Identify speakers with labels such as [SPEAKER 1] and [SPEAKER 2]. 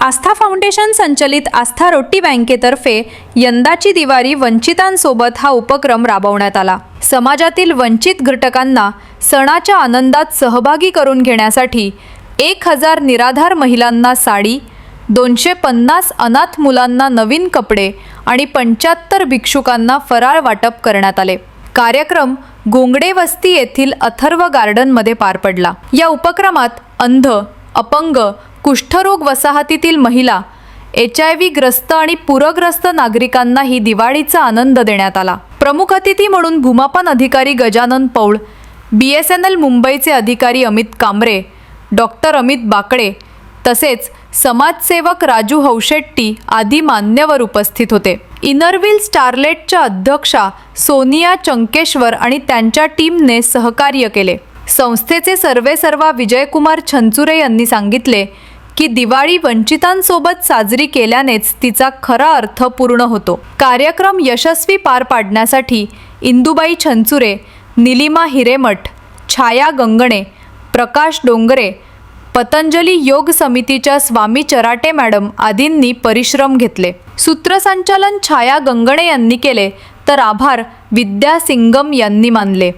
[SPEAKER 1] आस्था foundation संचलित आस्था रोटी बँकेतर्फे यंदाची दिवाळी वंचितांसोबत हा उपक्रम राबवण्यात आला. समाजातील वंचित घटकांना सणाच्या आनंदात सहभागी करून घेण्यासाठी एक हजार निराधार महिलांना साडी दोनशे पन्नास अनाथ मुलांना नवीन कपडे आणि पंच्याहत्तर भिक्षुकांना फराळ वाटप करण्यात आले. कार्यक्रम गोंगडे वस्ती येथील अथर्व गार्डनमध्ये पार पडला. या उपक्रमात अंध अपंग कुष्ठरोग वसाहतीतील महिला एच आय व्ही ग्रस्त आणि पूरग्रस्त नागरिकांनाही दिवाळीचा आनंद देण्यात आला. प्रमुख अतिथी म्हणून भूमापन अधिकारी Gajanan Paul B S N L मुंबईचे अधिकारी अमित कांबरे डॉक्टर अमित बाकडे तसेच समाजसेवक राजू हौशेट्टी आदी मान्यवर उपस्थित होते. इनरव्हिल स्टारलेटच्या अध्यक्षा सोनिया चंकेश्वर आणि त्यांच्या टीमने सहकार्य केले. संस्थेचे सर्वेसर्वा विजयकुमार छंचुरे यांनी सांगितले की दिवाळी वंचितांसोबत साजरी केल्यानेच तिचा खरा अर्थ पूर्ण होतो. कार्यक्रम यशस्वी पार पाडण्यासाठी इंदुबाई छंचुरे निलिमा हिरेमठ छाया गंगणे प्रकाश डोंगरे पतंजली योग समितीच्या स्वामी चराटे मॅडम आदींनी परिश्रम घेतले. सूत्रसंचालन छाया गंगणे यांनी केले तर आभार विद्या सिंगम यांनी मानले.